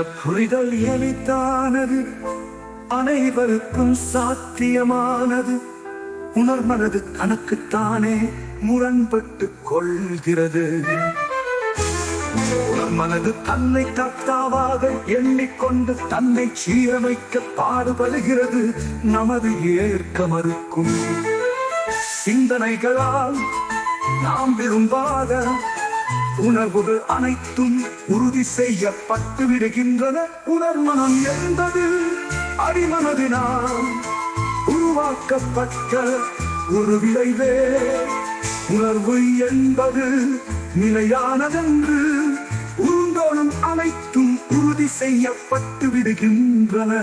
புரிதல் எளிதானது. அனைவருக்கும் சாத்தியமானது. உணர்மனது கணக்குத்தானே முரண்பட்டு கொள்கிறது. உணர்மனது தன்னை தத்தாவாக எண்ணிக்கொண்டு தன்னை சீரமைக்க பாடுபடுகிறது. நமது ஏற்க மறுக்கும் சிந்தனைகளால் நாம் விரும்பாத உணர்வுகள் அனைத்தும் உறுதி செய்யப்பட்டு விடுகின்றன. உணர்மனம் என்பது அடிமனதினால் உருவாக்கப்பட்ட ஒரு விளைவே. உணர்வு என்பது நிலையானதென்று உருண்டோடும் அனைத்தும் உறுதி செய்யப்பட்டு விடுகின்றன.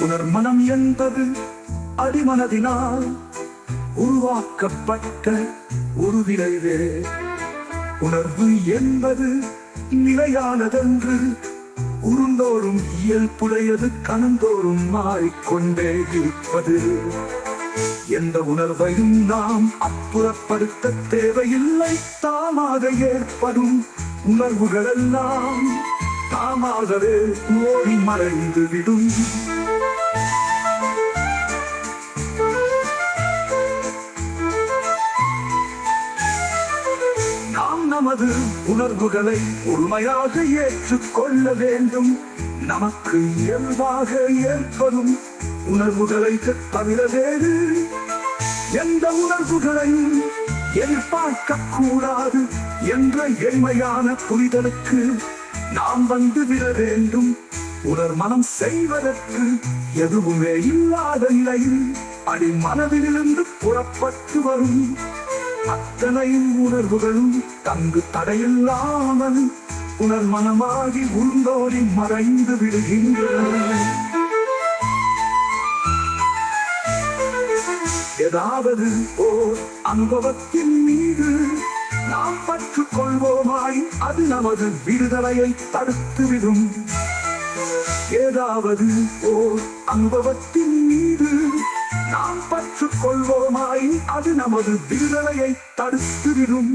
உணர்மனம் என்பது அடிமனதினால் உருவாக்கப்பட்ட ஒரு விளைவே. உணர்வு என்பது நிலையானதென்று உருந்தோறும் இயல்புடையது கணந்தோறும் மாறிக்கொண்டே இருப்பது. எந்த உணர்வையும் நாம் அப்புறப்படுத்த தேவையில்லை தாமாக ஏற்படும் உணர்வுகளெல்லாம் தாமாகவே ஓடி மறைந்து விடும் நமது உணர்வுகளை உண்மையாக ஏற்றுக்கொள்ள வேண்டும். நமக்கு இயல்பாக ஏற்படும் உணர்வுகளை தவிர வேறு எந்த உணர்வுகளையும் எதிர்பார்க்க கூடாது என்ற எளிமையான புரிதலுக்கு நாம் வந்து விட வேண்டும். உணர் மனம் செய்வதற்கு எதுவுமே இல்லாத நிலையில் அடி மனதிலிருந்து புறப்பட்டு வரும். அத்தனையும் உணர்வுகளும் தங்கு தடையில்லாமல் உணர் மனமாகி உருந்தோடி மறைந்து விடுகின்றன. ஏதாவது ஓர் அனுபவத்தின் மீது நாம் பற்றுக் கொள்வோமாய் அது நமது விடுதலையை தடுத்துவிடும். ஏதாவது ஓர் அனுபவத்தின் மீது நாம் பற்றுக் கொள்வோமாய் அது நமது விடுதலையை தடுத்துவிடும்.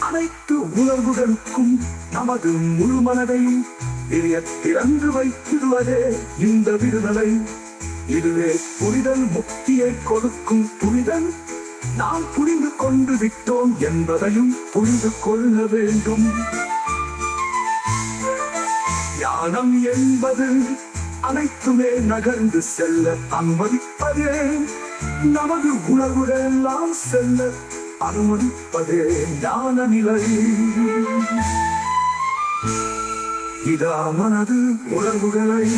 அனைத்து உணர்வுகளுக்கும் நமது முழு மனதையும் எரிய திறந்து வைத்திடுவதே இந்த விடுதலை. இதுவே புரிதல் முக்தியை கொடுக்கும் புரிதல். நாம் புரிந்து கொண்டு விட்டோம் என்பதையும் புரிந்து கொள்ள வேண்டும். ஞானம் என்பது அனைத்துமே நகர்ந்து செல்ல அனுமதிப்பதே. நமது உணர்வுகள் செல்ல அனுமதிப்பதே ஞான நிலை. இதா மனது உணர்வுகளை.